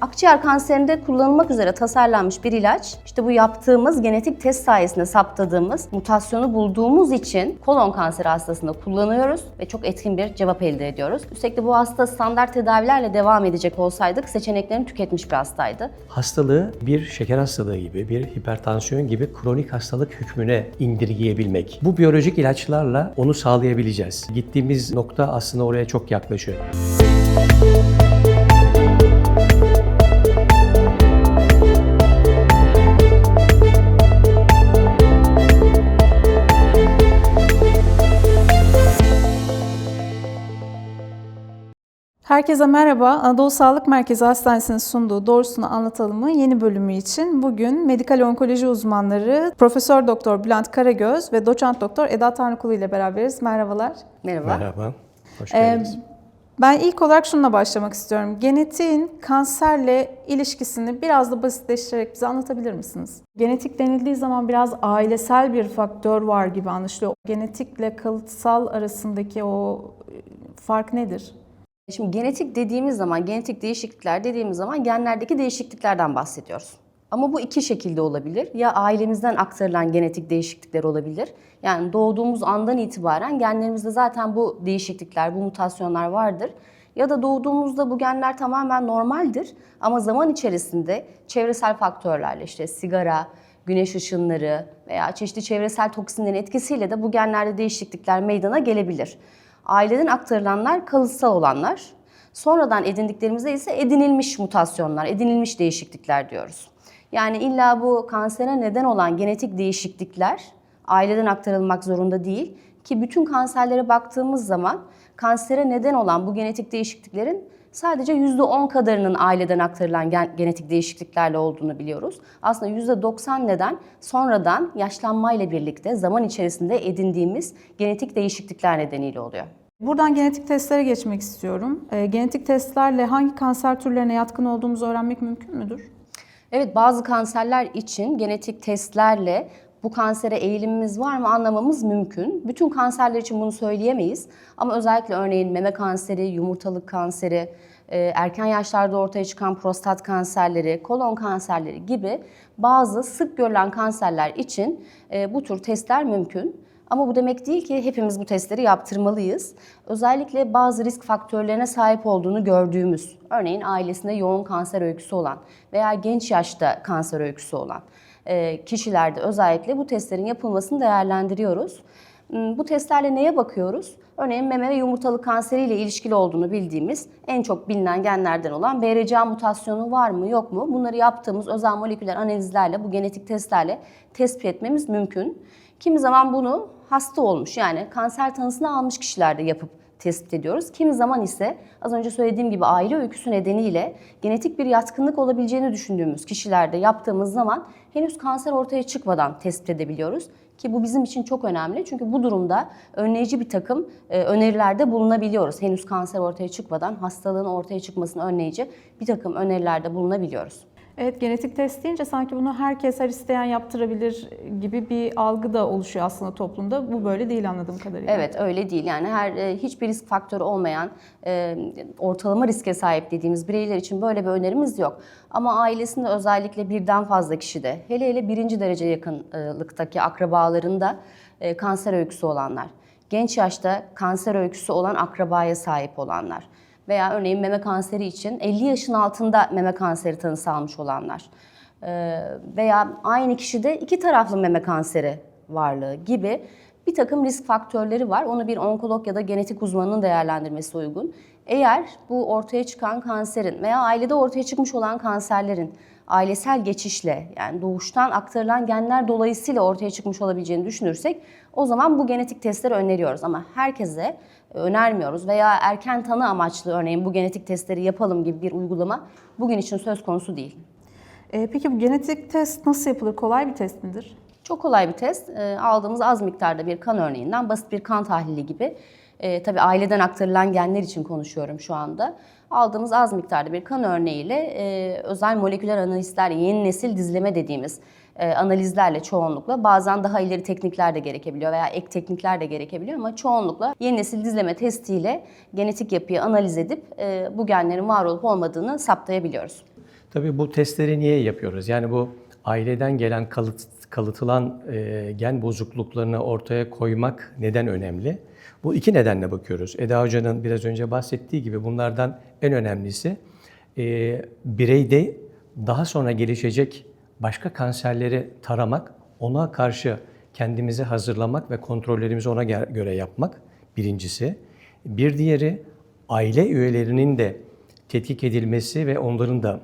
Akciğer kanserinde kullanılmak üzere tasarlanmış bir ilaç. İşte bu yaptığımız genetik test sayesinde saptadığımız mutasyonu bulduğumuz için kolon kanseri hastasında kullanıyoruz ve çok etkin bir cevap elde ediyoruz. Üstelik de bu hasta standart tedavilerle devam edecek olsaydık seçeneklerini tüketmiş bir hastaydı. Hastalığı bir şeker hastalığı gibi, bir hipertansiyon gibi kronik hastalık hükmüne indirgeyebilmek. Bu biyolojik ilaçlarla onu sağlayabileceğiz. Gittiğimiz nokta aslında oraya çok yaklaşıyor. Herkese merhaba. Anadolu Sağlık Merkezi Hastanesi'nin sunduğu Doğrusunu Anlatalım'ın yeni bölümü için bugün medikal onkoloji uzmanları Profesör Doktor Bülent Karagöz ve Doçent Doktor Eda Tanrıkulu ile beraberiz. Merhabalar. Merhaba. Merhaba, hoş Ee, geldiniz. ben ilk olarak şununla başlamak istiyorum. Genetiğin kanserle ilişkisini biraz da basitleştirerek bize anlatabilir misiniz? Genetik denildiği zaman biraz ailesel bir faktör var gibi anlaşılıyor. Genetikle kalıtsal arasındaki o e, fark nedir? Şimdi genetik dediğimiz zaman, genetik değişiklikler dediğimiz zaman genlerdeki değişikliklerden bahsediyoruz. Ama bu iki şekilde olabilir. Ya ailemizden aktarılan genetik değişiklikler olabilir. Yani doğduğumuz andan itibaren genlerimizde zaten bu değişiklikler, bu mutasyonlar vardır. Ya da doğduğumuzda bu genler tamamen normaldir. Ama zaman içerisinde çevresel faktörlerle işte sigara, güneş ışınları veya çeşitli çevresel toksinlerin etkisiyle de bu genlerde değişiklikler meydana gelebilir. Aileden aktarılanlar kalıtsal olanlar. Sonradan edindiklerimizde ise edinilmiş mutasyonlar, edinilmiş değişiklikler diyoruz. Yani illa bu kansere neden olan genetik değişiklikler aileden aktarılmak zorunda değil ki bütün kanserlere baktığımız zaman kansere neden olan bu genetik değişikliklerin sadece %10 kadarının aileden aktarılan gen- genetik değişikliklerle olduğunu biliyoruz. Aslında %90 neden sonradan yaşlanmayla birlikte zaman içerisinde edindiğimiz genetik değişiklikler nedeniyle oluyor. Buradan genetik testlere geçmek istiyorum. Ee, genetik testlerle hangi kanser türlerine yatkın olduğumuzu öğrenmek mümkün müdür? Evet bazı kanserler için genetik testlerle bu kansere eğilimimiz var mı anlamamız mümkün. Bütün kanserler için bunu söyleyemeyiz. Ama özellikle örneğin meme kanseri, yumurtalık kanseri, e, erken yaşlarda ortaya çıkan prostat kanserleri, kolon kanserleri gibi bazı sık görülen kanserler için e, bu tür testler mümkün. Ama bu demek değil ki hepimiz bu testleri yaptırmalıyız. Özellikle bazı risk faktörlerine sahip olduğunu gördüğümüz, örneğin ailesinde yoğun kanser öyküsü olan veya genç yaşta kanser öyküsü olan kişilerde özellikle bu testlerin yapılmasını değerlendiriyoruz. Hmm, Bu testlerle neye bakıyoruz? Örneğin meme ve yumurtalık kanseriyle ilişkili olduğunu bildiğimiz en çok bilinen genlerden olan BRCA mutasyonu var mı yok mu? Bunları yaptığımız özel moleküler analizlerle, bu genetik testlerle tespit etmemiz mümkün. Kimi zaman bunu hasta olmuş yani kanser tanısını almış kişilerde yapıp tespit ediyoruz. Kimi zaman ise az önce söylediğim gibi aile öyküsü nedeniyle genetik bir yatkınlık olabileceğini düşündüğümüz kişilerde yaptığımız zaman henüz kanser ortaya çıkmadan tespit edebiliyoruz. Ki bu bizim için çok önemli çünkü bu durumda önleyici bir takım e, önerilerde bulunabiliyoruz. Henüz kanser ortaya çıkmadan hastalığın ortaya çıkmasını önleyici bir takım önerilerde bulunabiliyoruz. Evet, genetik test deyince sanki bunu herkes her isteyen yaptırabilir gibi bir algı da oluşuyor aslında toplumda. Bu böyle değil anladığım kadarıyla. Evet öyle değil yani her e, hiçbir risk faktörü olmayan e, ortalama riske sahip dediğimiz bireyler için böyle bir önerimiz yok. Ama ailesinde özellikle birden fazla kişide hele hele birinci derece yakınlıktaki akrabalarında e, kanser öyküsü olanlar, genç yaşta kanser öyküsü olan akrabaya sahip olanlar veya örneğin meme kanseri için 50 yaşın altında meme kanseri tanısı almış olanlar e, veya aynı kişide iki taraflı meme kanseri varlığı gibi bir takım risk faktörleri var. Onu bir onkolog ya da genetik uzmanının değerlendirmesi uygun. Eğer bu ortaya çıkan kanserin veya ailede ortaya çıkmış olan kanserlerin ailesel geçişle yani doğuştan aktarılan genler dolayısıyla ortaya çıkmış olabileceğini düşünürsek o zaman bu genetik testleri öneriyoruz ama herkese önermiyoruz veya erken tanı amaçlı örneğin bu genetik testleri yapalım gibi bir uygulama bugün için söz konusu değil. Ee, peki bu genetik test nasıl yapılır? Kolay bir test midir? Çok kolay bir test. E, aldığımız az miktarda bir kan örneğinden basit bir kan tahlili gibi. E, tabii aileden aktarılan genler için konuşuyorum şu anda. Aldığımız az miktarda bir kan örneğiyle e, özel moleküler analizler, yeni nesil dizleme dediğimiz e, analizlerle çoğunlukla bazen daha ileri teknikler de gerekebiliyor veya ek teknikler de gerekebiliyor ama çoğunlukla yeni nesil dizleme testiyle genetik yapıyı analiz edip e, bu genlerin var olup olmadığını saptayabiliyoruz. Tabii bu testleri niye yapıyoruz? Yani bu aileden gelen kalıt, kalıtılan e, gen bozukluklarını ortaya koymak neden önemli? Bu iki nedenle bakıyoruz. Eda Hoca'nın biraz önce bahsettiği gibi bunlardan en önemlisi e, bireyde daha sonra gelişecek başka kanserleri taramak, ona karşı kendimizi hazırlamak ve kontrollerimizi ona göre yapmak birincisi. Bir diğeri aile üyelerinin de tetkik edilmesi ve onların da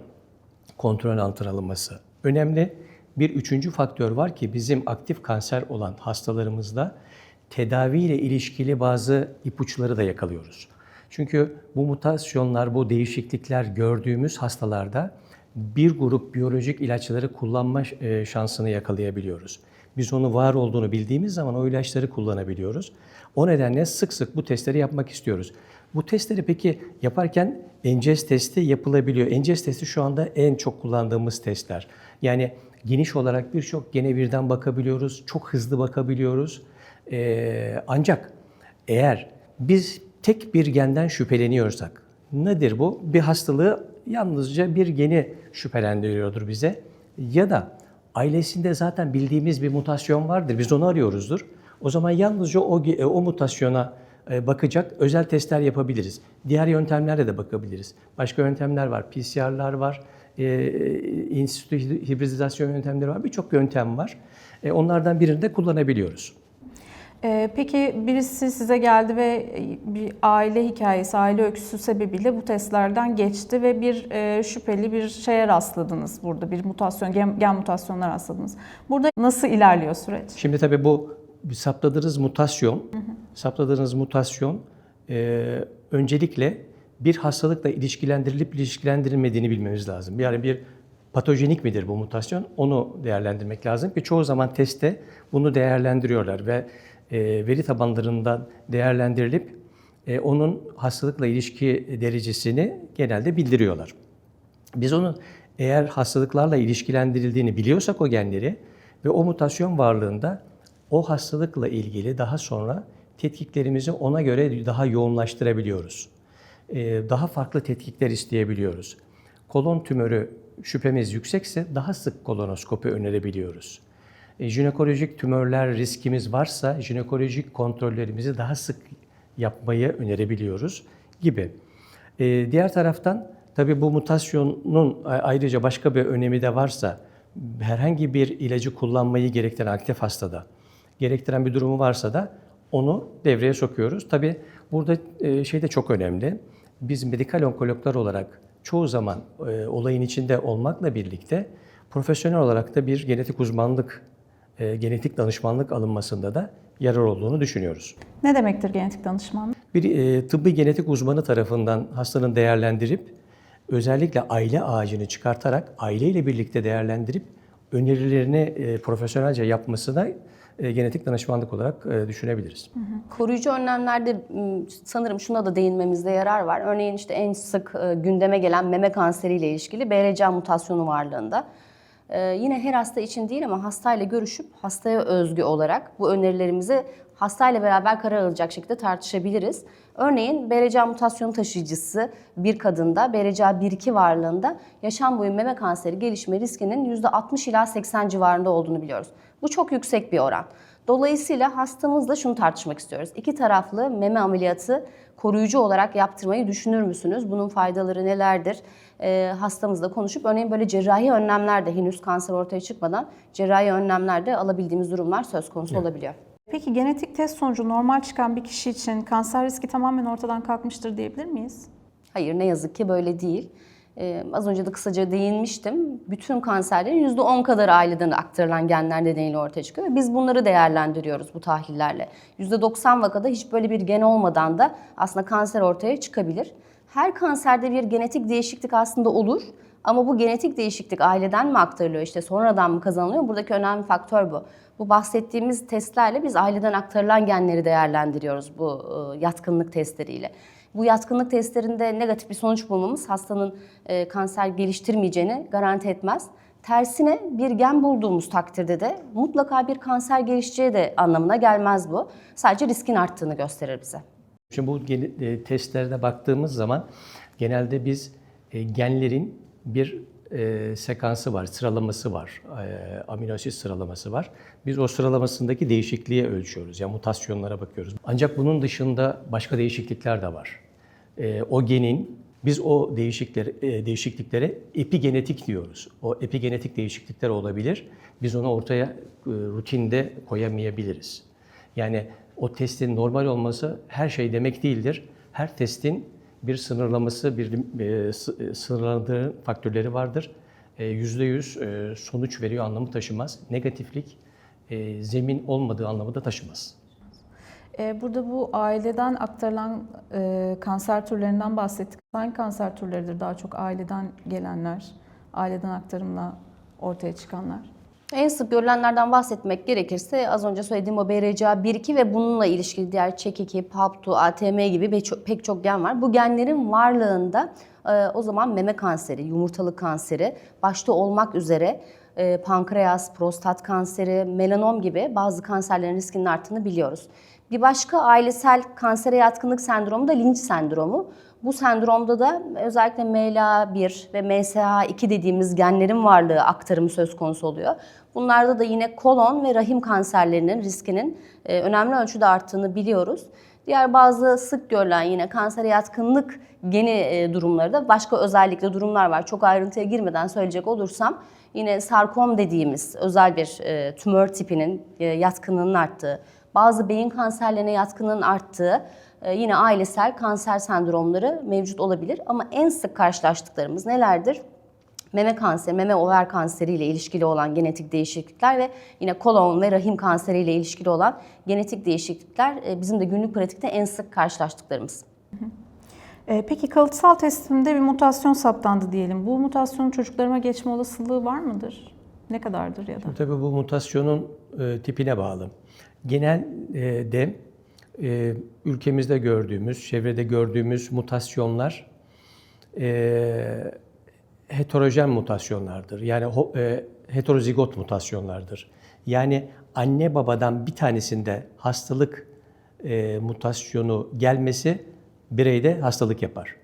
kontrol altına alınması önemli. Bir üçüncü faktör var ki bizim aktif kanser olan hastalarımızda tedaviyle ilişkili bazı ipuçları da yakalıyoruz. Çünkü bu mutasyonlar, bu değişiklikler gördüğümüz hastalarda bir grup biyolojik ilaçları kullanma e, şansını yakalayabiliyoruz. Biz onu var olduğunu bildiğimiz zaman o ilaçları kullanabiliyoruz. O nedenle sık sık bu testleri yapmak istiyoruz. Bu testleri peki yaparken NCS testi yapılabiliyor. NCS testi şu anda en çok kullandığımız testler. Yani geniş olarak birçok gene birden bakabiliyoruz, çok hızlı bakabiliyoruz. Ee, ancak eğer biz tek bir genden şüpheleniyorsak, nedir bu? Bir hastalığı yalnızca bir geni şüphelendiriyordur bize. Ya da ailesinde zaten bildiğimiz bir mutasyon vardır, biz onu arıyoruzdur. O zaman yalnızca o, ge- o mutasyona e, bakacak özel testler yapabiliriz. Diğer yöntemlerle de bakabiliriz. Başka yöntemler var, PCR'lar var, e, institü hibridizasyon yöntemleri var, birçok yöntem var. E, onlardan birini de kullanabiliyoruz. Ee, peki birisi size geldi ve bir aile hikayesi, aile öyküsü sebebiyle bu testlerden geçti ve bir e, şüpheli bir şeye rastladınız burada. Bir mutasyon, gen, gen mutasyonuna rastladınız. Burada nasıl ilerliyor süreç? Şimdi tabii bu saptadığınız mutasyon, saptadığınız mutasyon e, öncelikle bir hastalıkla ilişkilendirilip ilişkilendirilmediğini bilmemiz lazım. Yani bir patojenik midir bu mutasyon? Onu değerlendirmek lazım ki çoğu zaman testte bunu değerlendiriyorlar ve e, veri tabanlarından değerlendirilip e, onun hastalıkla ilişki derecesini genelde bildiriyorlar. Biz onun eğer hastalıklarla ilişkilendirildiğini biliyorsak o genleri ve o mutasyon varlığında o hastalıkla ilgili daha sonra tetkiklerimizi ona göre daha yoğunlaştırabiliyoruz. Ee, Daha farklı tetkikler isteyebiliyoruz. Kolon tümörü şüphemiz yüksekse daha sık kolonoskopi önerebiliyoruz. E, Jinekolojik tümörler riskimiz varsa jinekolojik kontrollerimizi daha sık yapmayı önerebiliyoruz gibi. Ee, diğer taraftan tabii bu mutasyonun ayrıca başka bir önemi de varsa herhangi bir ilacı kullanmayı gerektiren aktif hastada gerektiren bir durumu varsa da onu devreye sokuyoruz. Tabii burada e, şey de çok önemli. Biz medikal onkologlar olarak çoğu zaman e, olayın içinde olmakla birlikte profesyonel olarak da bir genetik uzmanlık, e, genetik danışmanlık alınmasında da yarar olduğunu düşünüyoruz. Ne demektir genetik danışmanlık? Bir e, tıbbi genetik uzmanı tarafından hastanın değerlendirip özellikle aile ağacını çıkartarak aileyle birlikte değerlendirip önerilerini e, profesyonelce yapmasına e, genetik danışmanlık olarak e, düşünebiliriz. Koruyucu önlemlerde sanırım şuna da değinmemizde yarar var. Örneğin işte en sık e, gündeme gelen meme kanseriyle ilişkili BRCA mutasyonu varlığında. E, Yine her hasta için değil ama hastayla görüşüp hastaya özgü olarak bu önerilerimizi hastayla beraber karar alacak şekilde tartışabiliriz. Örneğin BRCA mutasyonu taşıyıcısı bir kadında BRCA 1-2 varlığında yaşam boyu meme kanseri gelişme riskinin %60 ila 80 civarında olduğunu biliyoruz. Bu çok yüksek bir oran. Dolayısıyla hastamızla şunu tartışmak istiyoruz. İki taraflı meme ameliyatı koruyucu olarak yaptırmayı düşünür müsünüz? Bunun faydaları nelerdir? Ee, hastamızla konuşup örneğin böyle cerrahi önlemler de henüz kanser ortaya çıkmadan cerrahi önlemler de alabildiğimiz durumlar söz konusu olabiliyor. Peki genetik test sonucu normal çıkan bir kişi için kanser riski tamamen ortadan kalkmıştır diyebilir miyiz? Hayır ne yazık ki böyle değil. Ee, az önce de kısaca değinmiştim. Bütün kanserlerin %10 kadar aileden aktarılan genler nedeniyle ortaya çıkıyor. Biz bunları değerlendiriyoruz bu tahlillerle. %90 vakada hiç böyle bir gen olmadan da aslında kanser ortaya çıkabilir. Her kanserde bir genetik değişiklik aslında olur. Ama bu genetik değişiklik aileden mi aktarılıyor işte sonradan mı kazanılıyor? Buradaki önemli faktör bu. Bu bahsettiğimiz testlerle biz aileden aktarılan genleri değerlendiriyoruz bu e, yatkınlık testleriyle. Bu yatkınlık testlerinde negatif bir sonuç bulmamız hastanın e, kanser geliştirmeyeceğini garanti etmez. Tersine bir gen bulduğumuz takdirde de mutlaka bir kanser gelişeceği de anlamına gelmez bu. Sadece riskin arttığını gösterir bize. Şimdi bu e, testlerde baktığımız zaman genelde biz e, genlerin bir e, sekansı var, sıralaması var, e, amino asit sıralaması var. Biz o sıralamasındaki değişikliğe ölçüyoruz, yani mutasyonlara bakıyoruz. Ancak bunun dışında başka değişiklikler de var. E, o genin, biz o değişiklikler, e, değişikliklere epigenetik diyoruz. O epigenetik değişiklikler olabilir. Biz onu ortaya e, rutinde koyamayabiliriz. Yani o testin normal olması her şey demek değildir. Her testin bir sınırlaması, bir e, e, sınırlandığı faktörleri vardır. E, Yüzde yüz e, sonuç veriyor anlamı taşımaz. Negatiflik zemin olmadığı anlamı da taşımaz. Burada bu aileden aktarılan kanser türlerinden bahsettik. Hangi kanser türleridir daha çok aileden gelenler, aileden aktarımla ortaya çıkanlar? En sık görülenlerden bahsetmek gerekirse az önce söylediğim o BRCA1-2 ve bununla ilişkili diğer CHEK2, PAP2, ATM gibi pek çok, gen var. Bu genlerin varlığında e, o zaman meme kanseri, yumurtalık kanseri başta olmak üzere e, pankreas, prostat kanseri, melanom gibi bazı kanserlerin riskinin arttığını biliyoruz. Bir başka ailesel kansere yatkınlık sendromu da Lynch sendromu. Bu sendromda da özellikle MLA1 ve MSH2 dediğimiz genlerin varlığı aktarımı söz konusu oluyor. Bunlarda da yine kolon ve rahim kanserlerinin riskinin e, önemli ölçüde arttığını biliyoruz. Diğer bazı sık görülen yine kansere yatkınlık geni e, durumları da başka özellikle durumlar var. Çok ayrıntıya girmeden söyleyecek olursam yine sarkom dediğimiz özel bir e, tümör tipinin yatkınlığının arttığı, bazı beyin kanserlerine yatkınlığın arttığı e, yine ailesel kanser sendromları mevcut olabilir. Ama en sık karşılaştıklarımız nelerdir? Meme kanseri, meme over kanseri ile ilişkili olan genetik değişiklikler ve yine kolon ve rahim kanseri ile ilişkili olan genetik değişiklikler e, bizim de günlük pratikte en sık karşılaştıklarımız. Ee, Peki kalıtsal testimde bir mutasyon saptandı diyelim. Bu mutasyonun çocuklarıma geçme olasılığı var mıdır? Ne kadardır ya da? Tabii bu mutasyonun e, tipine bağlı. Genelde e, ülkemizde gördüğümüz, çevrede gördüğümüz mutasyonlar e, heterojen mutasyonlardır. Yani e, heterozigot mutasyonlardır. Yani anne babadan bir tanesinde hastalık e, mutasyonu gelmesi bireyde hastalık yapar.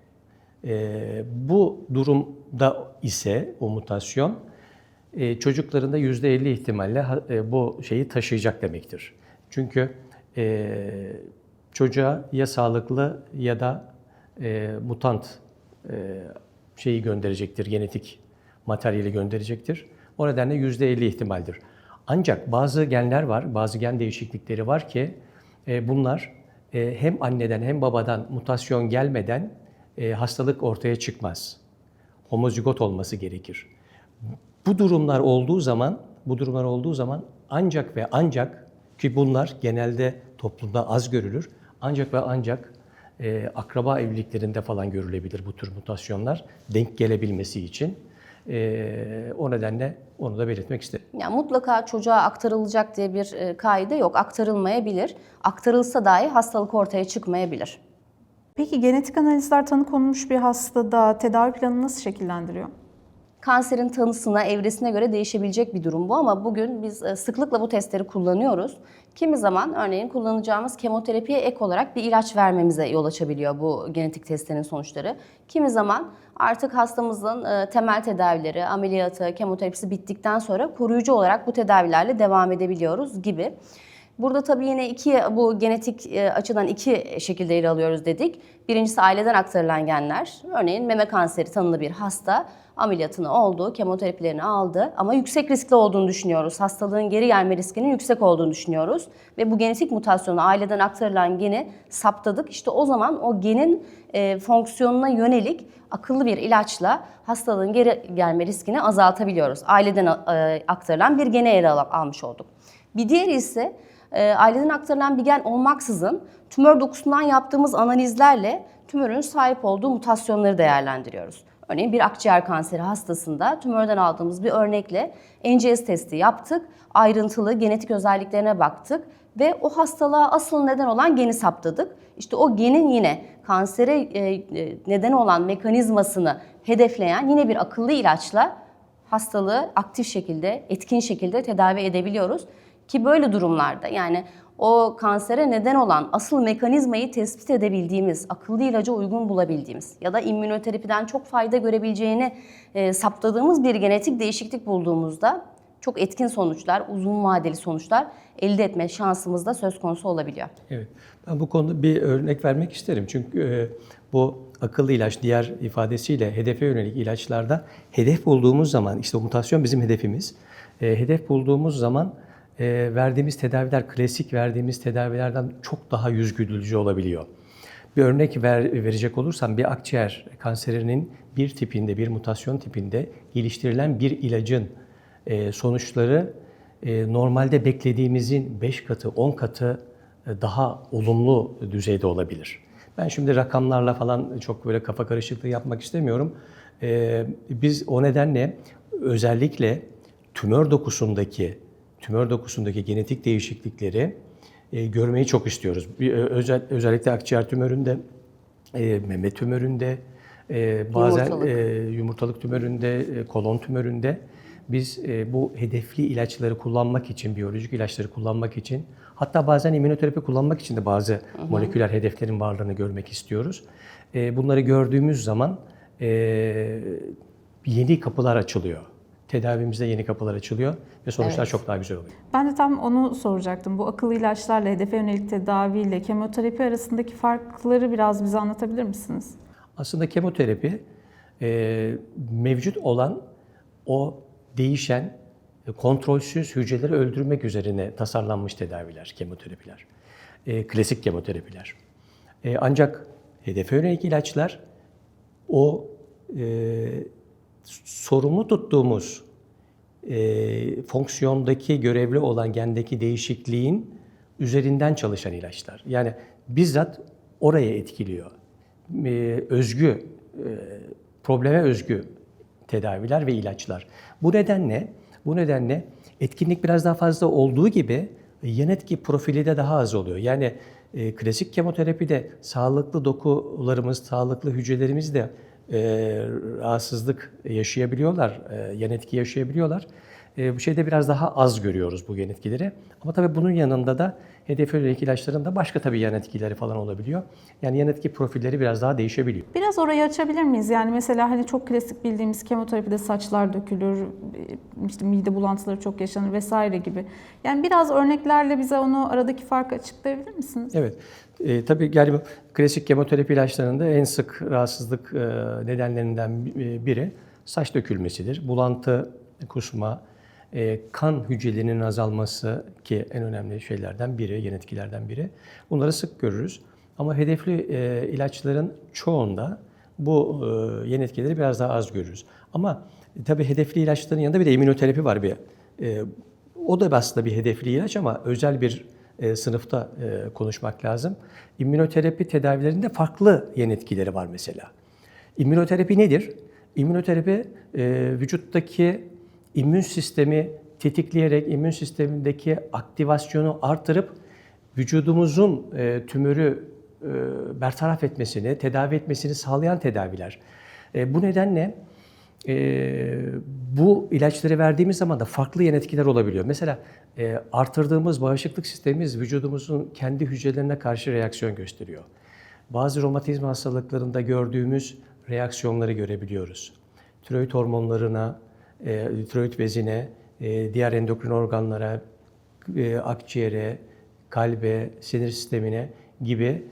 E, bu durumda ise o mutasyon e, çocuklarında %50 ihtimalle e, bu şeyi taşıyacak demektir. Çünkü e, çocuğa ya sağlıklı ya da mutant şeyi gönderecektir, genetik materyali gönderecektir. O nedenle %50 ihtimaldir. Ancak bazı genler var, bazı gen değişiklikleri var ki bunlar hem anneden hem babadan mutasyon gelmeden hastalık ortaya çıkmaz. Homozigot olması gerekir. Bu durumlar olduğu zaman, bu durumlar olduğu zaman ancak ve ancak ki bunlar genelde toplumda az görülür. Ancak ve ancak e, akraba evliliklerinde falan görülebilir bu tür mutasyonlar denk gelebilmesi için. E, o nedenle onu da belirtmek istedim. Yani mutlaka çocuğa aktarılacak diye bir e, kaide yok. Aktarılmayabilir. Aktarılsa dahi hastalık ortaya çıkmayabilir. Peki genetik analizler tanı konulmuş bir hastada tedavi planı nasıl şekillendiriyor? Kanserin tanısına, evresine göre değişebilecek bir durum bu ama bugün biz e, sıklıkla bu testleri kullanıyoruz. Kimi zaman örneğin kullanacağımız kemoterapiye ek olarak bir ilaç vermemize yol açabiliyor bu genetik testlerin sonuçları. Kimi zaman artık hastamızın e, temel tedavileri, ameliyatı, kemoterapisi bittikten sonra koruyucu olarak bu tedavilerle devam edebiliyoruz gibi. Burada tabii yine iki bu genetik e, açıdan iki şekilde ele alıyoruz dedik. Birincisi aileden aktarılan genler. Örneğin meme kanseri tanılı bir hasta ameliyatını oldu, kemoterapilerini aldı ama yüksek riskli olduğunu düşünüyoruz. Hastalığın geri gelme riskinin yüksek olduğunu düşünüyoruz ve bu genetik mutasyonu aileden aktarılan geni saptadık. İşte o zaman o genin e, fonksiyonuna yönelik akıllı bir ilaçla hastalığın geri gelme riskini azaltabiliyoruz. Aileden e, aktarılan bir gene ele al- almış olduk. Bir diğeri ise e, aileden aktarılan bir gen olmaksızın tümör dokusundan yaptığımız analizlerle tümörün sahip olduğu mutasyonları değerlendiriyoruz. Örneğin bir akciğer kanseri hastasında tümörden aldığımız bir örnekle NGS testi yaptık, ayrıntılı genetik özelliklerine baktık ve o hastalığa asıl neden olan geni saptadık. İşte o genin yine kansere e, e, neden olan mekanizmasını hedefleyen yine bir akıllı ilaçla hastalığı aktif şekilde, etkin şekilde tedavi edebiliyoruz. Ki böyle durumlarda yani o kansere neden olan asıl mekanizmayı tespit edebildiğimiz, akıllı ilaca uygun bulabildiğimiz ya da immünoterapiden çok fayda görebileceğini e, saptadığımız bir genetik değişiklik bulduğumuzda çok etkin sonuçlar, uzun vadeli sonuçlar elde etme şansımız da söz konusu olabiliyor. Evet. Ben bu konuda bir örnek vermek isterim. Çünkü e, bu akıllı ilaç diğer ifadesiyle hedefe yönelik ilaçlarda hedef bulduğumuz zaman işte mutasyon bizim hedefimiz. E, hedef bulduğumuz zaman e, verdiğimiz tedaviler klasik verdiğimiz tedavilerden çok daha yüz güdülücü olabiliyor. Bir örnek ver, verecek olursam bir akciğer kanserinin bir tipinde, bir mutasyon tipinde geliştirilen bir ilacın e, sonuçları e, normalde beklediğimizin 5 katı, 10 katı e, daha olumlu düzeyde olabilir. Ben şimdi rakamlarla falan çok böyle kafa karışıklığı yapmak istemiyorum. E, biz o nedenle özellikle tümör dokusundaki tümör dokusundaki genetik değişiklikleri e, görmeyi çok istiyoruz. Bir, e, özel, özellikle akciğer tümöründe, e, meme tümöründe, e, bazen Yumurtalık. e, yumurtalık tümöründe, e, kolon tümöründe biz e, bu hedefli ilaçları kullanmak için, biyolojik ilaçları kullanmak için, hatta bazen immünoterapi kullanmak için de bazı moleküler hedeflerin varlığını görmek istiyoruz. E, bunları gördüğümüz zaman e, yeni kapılar açılıyor. Tedavimizde yeni kapılar açılıyor ve sonuçlar çok daha güzel oluyor. Ben de tam onu soracaktım. Bu akıllı ilaçlarla, hedefe yönelik tedaviyle kemoterapi arasındaki farkları biraz bize anlatabilir misiniz? Aslında kemoterapi e, mevcut olan o değişen e, kontrolsüz hücreleri öldürmek üzerine tasarlanmış tedaviler, kemoterapiler. E, klasik kemoterapiler. E, ancak hedefe yönelik ilaçlar o e, sorumlu tuttuğumuz e, fonksiyondaki görevli olan gendeki değişikliğin üzerinden çalışan ilaçlar. Yani bizzat oraya etkiliyor. E, özgü, e, probleme özgü tedaviler ve ilaçlar. Bu nedenle bu nedenle etkinlik biraz daha fazla olduğu gibi yan etki profili de daha az oluyor. Yani e, klasik kemoterapide sağlıklı dokularımız, sağlıklı hücrelerimiz de e, rahatsızlık yaşayabiliyorlar, e, yan etki yaşayabiliyorlar. E, bu şeyde biraz daha az görüyoruz bu yan etkileri. Ama tabii bunun yanında da hedefe yönelik ilaçların da başka tabii yan etkileri falan olabiliyor. Yani yan etki profilleri biraz daha değişebiliyor. Biraz orayı açabilir miyiz? Yani mesela hani çok klasik bildiğimiz kemoterapide saçlar dökülür, işte mide bulantıları çok yaşanır vesaire gibi. Yani biraz örneklerle bize onu aradaki farkı açıklayabilir misiniz? Evet. E, tabii yani klasik kemoterapi ilaçlarında en sık rahatsızlık e, nedenlerinden e, biri saç dökülmesidir. Bulantı, kusma, e, kan hücrelerinin azalması ki en önemli şeylerden biri, yan etkilerden biri. Bunları sık görürüz. Ama hedefli e, ilaçların çoğunda bu e, yan etkileri biraz daha az görürüz. Ama e, tabii hedefli ilaçların yanında bir de immünoterapi var bir. E, o da aslında bir hedefli ilaç ama özel bir e, sınıfta e, konuşmak lazım. İmmünoterapi tedavilerinde farklı yan etkileri var mesela. İmmünoterapi nedir? İmmünoterapi e, vücuttaki immün sistemi tetikleyerek immün sistemindeki aktivasyonu artırıp vücudumuzun tümörü bertaraf etmesini, tedavi etmesini sağlayan tedaviler. Bu nedenle e, bu ilaçları verdiğimiz zaman da farklı yan etkiler olabiliyor. Mesela e, artırdığımız bağışıklık sistemimiz vücudumuzun kendi hücrelerine karşı reaksiyon gösteriyor. Bazı romatizma hastalıklarında gördüğümüz reaksiyonları görebiliyoruz. Tiroid hormonlarına, e, tiroid bezine, e, diğer endokrin organlara, e, akciğere, kalbe, sinir sistemine gibi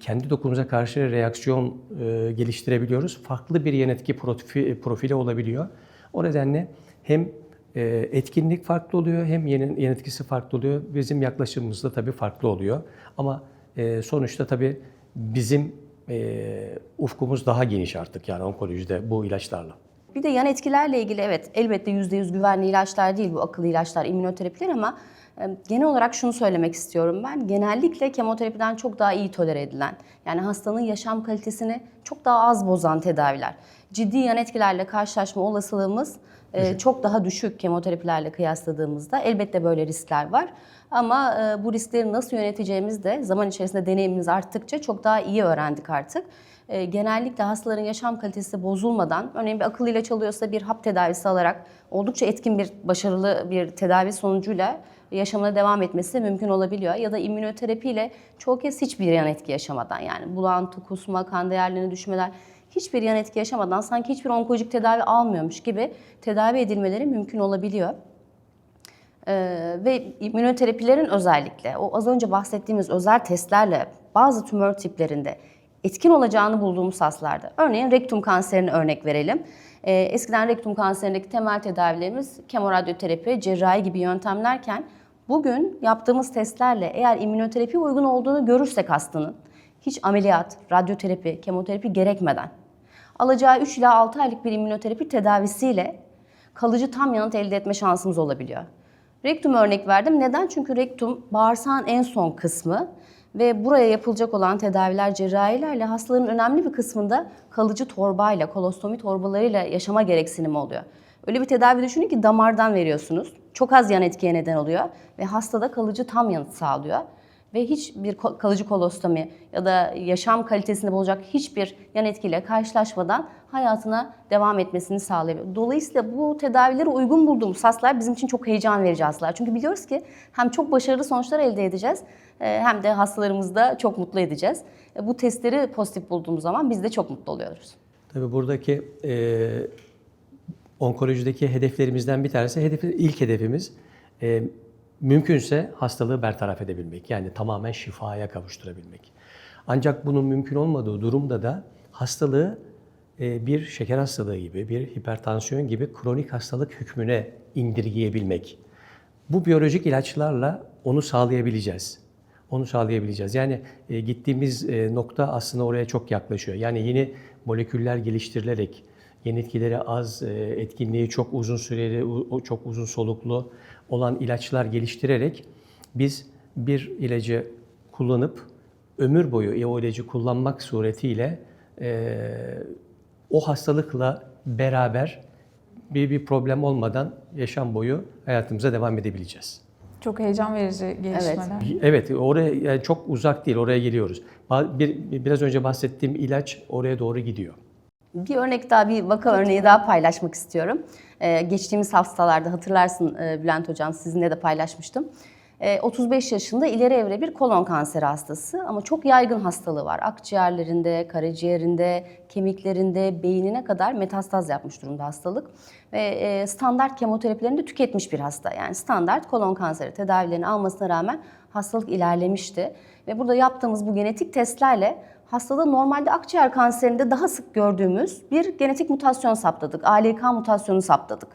kendi dokunumuza karşı reaksiyon e, geliştirebiliyoruz. Farklı bir yan etki profi- profili olabiliyor. O nedenle hem e, etkinlik farklı oluyor hem yan, etkisi farklı oluyor. Bizim yaklaşımımız da tabii farklı oluyor. Ama e, sonuçta tabii bizim e, ufkumuz daha geniş artık yani onkolojide bu ilaçlarla. Bir de yan etkilerle ilgili evet elbette %100 güvenli ilaçlar değil bu akıllı ilaçlar, immünoterapiler ama e, genel olarak şunu söylemek istiyorum ben. Genellikle kemoterapiden çok daha iyi tolere edilen, yani hastanın yaşam kalitesini çok daha az bozan tedaviler. Ciddi yan etkilerle karşılaşma olasılığımız e, çok daha düşük kemoterapilerle kıyasladığımızda. Elbette böyle riskler var. Ama e, bu riskleri nasıl yöneteceğimiz de zaman içerisinde deneyimimiz arttıkça çok daha iyi öğrendik artık. E, genellikle hastaların yaşam kalitesi bozulmadan, örneğin bir akıllı ilaç alıyorsa bir hap tedavisi alarak oldukça etkin bir, başarılı bir tedavi sonucuyla yaşamına devam etmesi mümkün olabiliyor. Ya da immünoterapiyle çoğu kez hiçbir yan etki yaşamadan yani bulantı, kusma, kan değerlerine düşmeler hiçbir yan etki yaşamadan sanki hiçbir onkolojik tedavi almıyormuş gibi tedavi edilmeleri mümkün olabiliyor. Ee, ve immünoterapilerin özellikle o az önce bahsettiğimiz özel testlerle bazı tümör tiplerinde etkin olacağını bulduğumuz hastalarda. Örneğin rektum kanserini örnek verelim. Ee, eskiden rektum kanserindeki temel tedavilerimiz kemoradyoterapi, cerrahi gibi yöntemlerken bugün yaptığımız testlerle eğer immünoterapi uygun olduğunu görürsek hastanın hiç ameliyat, radyoterapi, kemoterapi gerekmeden alacağı 3 ila 6 aylık bir immünoterapi tedavisiyle kalıcı tam yanıt elde etme şansımız olabiliyor. Rektum örnek verdim. Neden? Çünkü rektum bağırsağın en son kısmı ve buraya yapılacak olan tedaviler, cerrahilerle hastaların önemli bir kısmında kalıcı torbayla, kolostomi torbalarıyla yaşama gereksinimi oluyor. Öyle bir tedavi düşünün ki damardan veriyorsunuz. Çok az yan etkiye neden oluyor ve hastada kalıcı tam yanıt sağlıyor ve hiçbir kalıcı kolostomi ya da yaşam kalitesinde olacak hiçbir yan etkiyle karşılaşmadan hayatına devam etmesini sağlayabiliyor. Dolayısıyla bu tedavileri uygun bulduğumuz hastalar bizim için çok heyecan verici hastalar. Çünkü biliyoruz ki hem çok başarılı sonuçlar elde edeceğiz e, hem de hastalarımızı da çok mutlu edeceğiz. E, Bu testleri pozitif bulduğumuz zaman biz de çok mutlu oluyoruz. Tabii buradaki e, onkolojideki hedeflerimizden bir tanesi, hedef, ilk hedefimiz e, mümkünse hastalığı bertaraf edebilmek. Yani tamamen şifaya kavuşturabilmek. Ancak bunun mümkün olmadığı durumda da hastalığı e, bir şeker hastalığı gibi, bir hipertansiyon gibi kronik hastalık hükmüne indirgeyebilmek. Bu biyolojik ilaçlarla onu sağlayabileceğiz. Onu sağlayabileceğiz. Yani e, gittiğimiz e, nokta aslında oraya çok yaklaşıyor. Yani yeni moleküller geliştirilerek, yan etkileri az, e, etkinliği çok uzun süreli, çok uzun soluklu olan ilaçlar geliştirerek biz bir ilacı kullanıp ömür boyu o ilacı kullanmak suretiyle e, o hastalıkla beraber bir bir problem olmadan yaşam boyu hayatımıza devam edebileceğiz. Çok heyecan verici gelişmeler. Evet, oraya yani çok uzak değil, oraya geliyoruz. Bir, biraz önce bahsettiğim ilaç oraya doğru gidiyor. Bir örnek daha, bir vaka örneği daha paylaşmak istiyorum. Ee, geçtiğimiz haftalarda hatırlarsın e, Bülent Hocam sizinle de paylaşmıştım. Ee, 35 yaşında ileri evre bir kolon kanseri hastası ama çok yaygın hastalığı var. Akciğerlerinde, karaciğerinde, kemiklerinde, beynine kadar metastaz yapmış durumda hastalık. Ve e, standart kemoterapilerini de tüketmiş bir hasta. Yani standart kolon kanseri tedavilerini almasına rağmen hastalık ilerlemişti. Ve burada yaptığımız bu genetik testlerle hastada normalde akciğer kanserinde daha sık gördüğümüz bir genetik mutasyon saptadık. ALK mutasyonu saptadık.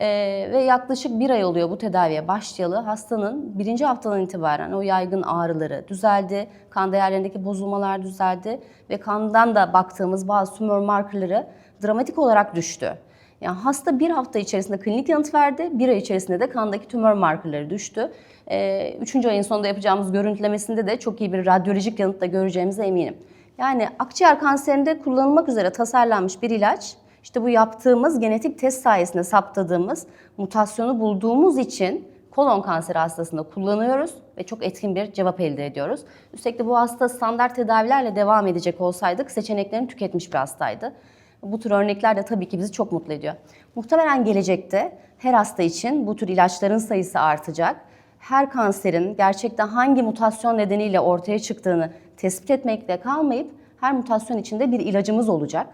Ee, ve yaklaşık bir ay oluyor bu tedaviye başlayalı. Hastanın birinci haftadan itibaren o yaygın ağrıları düzeldi, kan değerlerindeki bozulmalar düzeldi ve kandan da baktığımız bazı tümör markerları dramatik olarak düştü. Yani hasta bir hafta içerisinde klinik yanıt verdi, bir ay içerisinde de kandaki tümör markerları düştü. Ee, üçüncü ayın sonunda yapacağımız görüntülemesinde de çok iyi bir radyolojik yanıt da göreceğimize eminim. Yani akciğer kanserinde kullanılmak üzere tasarlanmış bir ilaç, işte bu yaptığımız genetik test sayesinde saptadığımız mutasyonu bulduğumuz için kolon kanseri hastasında kullanıyoruz ve çok etkin bir cevap elde ediyoruz. Üstelik de bu hasta standart tedavilerle devam edecek olsaydık seçeneklerini tüketmiş bir hastaydı. Bu tür örnekler de tabii ki bizi çok mutlu ediyor. Muhtemelen gelecekte her hasta için bu tür ilaçların sayısı artacak. Her kanserin gerçekten hangi mutasyon nedeniyle ortaya çıktığını tespit etmekle kalmayıp her mutasyon içinde bir ilacımız olacak.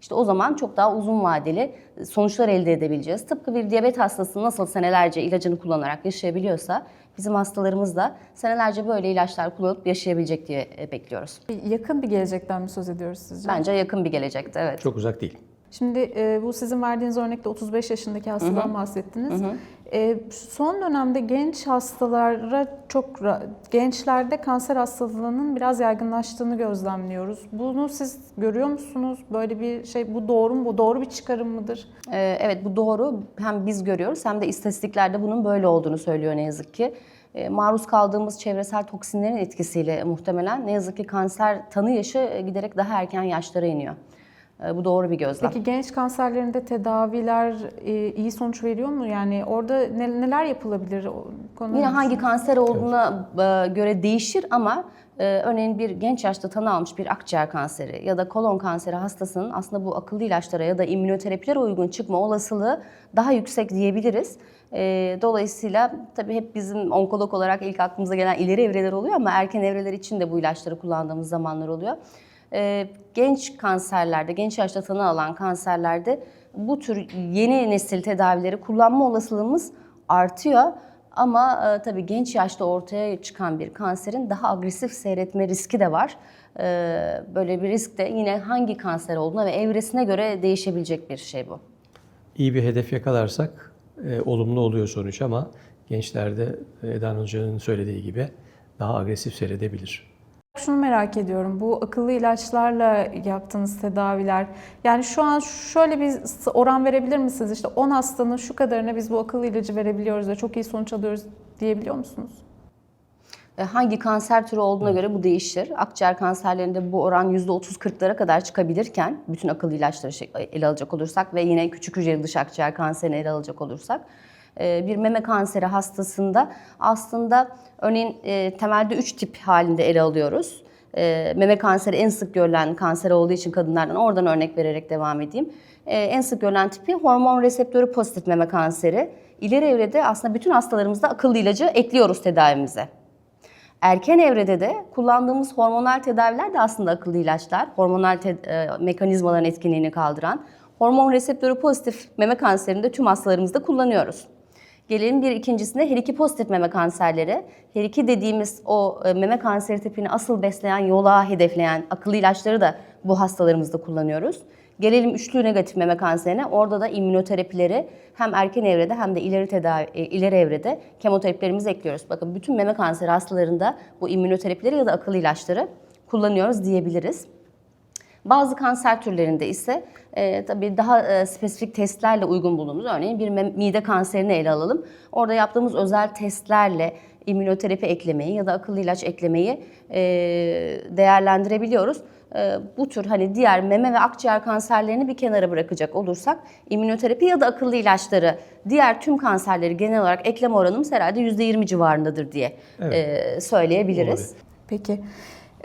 İşte o zaman çok daha uzun vadeli sonuçlar elde edebileceğiz. Tıpkı bir diyabet hastası nasıl senelerce ilacını kullanarak yaşayabiliyorsa bizim hastalarımız da senelerce böyle ilaçlar kullanıp yaşayabilecek diye e, bekliyoruz. Yakın bir gelecekten mi söz ediyoruz sizce? Bence yakın bir gelecekte evet. Çok uzak değil. Şimdi e, bu sizin verdiğiniz örnekte 35 yaşındaki hastadan bahsettiniz. E, son dönemde genç hastalara çok ra- gençlerde kanser hastalığının biraz yaygınlaştığını gözlemliyoruz. Bunu siz görüyor musunuz? Böyle bir şey bu doğru mu? Bu doğru bir çıkarım mıdır? Ee, Evet bu doğru. Hem biz görüyoruz hem de istatistiklerde bunun böyle olduğunu söylüyor ne yazık ki. Ee, Maruz kaldığımız çevresel toksinlerin etkisiyle muhtemelen ne yazık ki kanser tanı yaşı e, giderek daha erken yaşlara iniyor. E, bu doğru bir gözlem. Peki genç kanserlerinde tedaviler e, iyi sonuç veriyor mu? Yani orada ne- neler yapılabilir? Konuda Yine ne hangi kanser olduğuna e, göre değişir ama e, örneğin bir genç yaşta tanı almış bir akciğer kanseri ya da kolon kanseri hastasının aslında bu akıllı ilaçlara ya da immünoterapilere uygun çıkma olasılığı daha yüksek diyebiliriz. Dolayısıyla tabii hep bizim onkolog olarak ilk aklımıza gelen ileri evreler oluyor ama erken evreler için de bu ilaçları kullandığımız zamanlar oluyor. E, genç kanserlerde, genç yaşta tanı alan kanserlerde bu tür yeni nesil tedavileri kullanma olasılığımız artıyor. Ama e, tabii genç yaşta ortaya çıkan bir kanserin daha agresif seyretme riski de var. E, böyle bir risk de yine hangi kanser olduğuna ve evresine göre değişebilecek bir şey bu. İyi bir hedef yakalarsak e, olumlu oluyor sonuç ama gençlerde e, Eda Hoca'nın söylediği gibi daha agresif seyredebilir. Şunu merak ediyorum. Bu akıllı ilaçlarla yaptığınız tedaviler yani şu an şöyle bir oran verebilir misiniz? İşte 10 hastanın şu kadarına biz bu akıllı ilacı verebiliyoruz ve çok iyi sonuç alıyoruz diyebiliyor musunuz? E, Hangi kanser türü olduğuna göre bu değişir. Akciğer kanserlerinde bu oran %30-40'lara kadar çıkabilirken bütün akıllı ilaçları şey- ele alacak olursak ve yine küçük hücreli dış akciğer kanserini ele alacak olursak bir meme kanseri hastasında aslında örneğin e, temelde 3 tip halinde ele alıyoruz. E, Meme kanseri en sık görülen kanser olduğu için kadınlardan oradan örnek vererek devam edeyim. E, En sık görülen tipi hormon reseptörü pozitif meme kanseri. İleri evrede aslında bütün hastalarımızda akıllı ilacı ekliyoruz tedavimize. Erken evrede de kullandığımız hormonal tedaviler de aslında akıllı ilaçlar. Hormonal e, mekanizmaların etkinliğini kaldıran. Hormon reseptörü pozitif meme kanserinde tüm hastalarımızda kullanıyoruz. Gelelim bir ikincisine her iki pozitif meme kanserleri. Her iki dediğimiz o e, meme kanseri tipini asıl besleyen, yola hedefleyen akıllı ilaçları da bu hastalarımızda kullanıyoruz. Gelelim üçlü negatif meme kanserine. Orada da immünoterapileri hem erken evrede hem de ileri tedavi e, ileri evrede kemoterapilerimizi ekliyoruz. Bakın bütün meme kanseri hastalarında bu immünoterapileri ya da akıllı ilaçları kullanıyoruz diyebiliriz. Bazı kanser türlerinde ise e, tabii daha e, spesifik testlerle uygun bulduğumuz örneğin bir mide kanserini ele alalım. Orada yaptığımız özel testlerle immünoterapi eklemeyi ya da akıllı ilaç eklemeyi e, değerlendirebiliyoruz. E, bu tür hani diğer meme ve akciğer kanserlerini bir kenara bırakacak olursak immünoterapi ya da akıllı ilaçları diğer tüm kanserleri genel olarak ekleme oranımız herhalde %20 civarındadır diye e, söyleyebiliriz. Olabilir. Peki.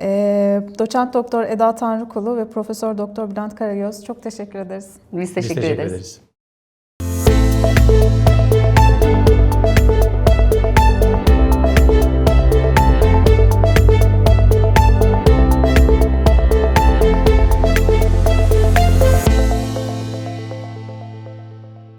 Ee, Doçent Doktor Eda Tanrıkulu ve Profesör Doktor Bülent Karagöz çok teşekkür ederiz. Biz Biz teşekkür, teşekkür ederiz. ederiz.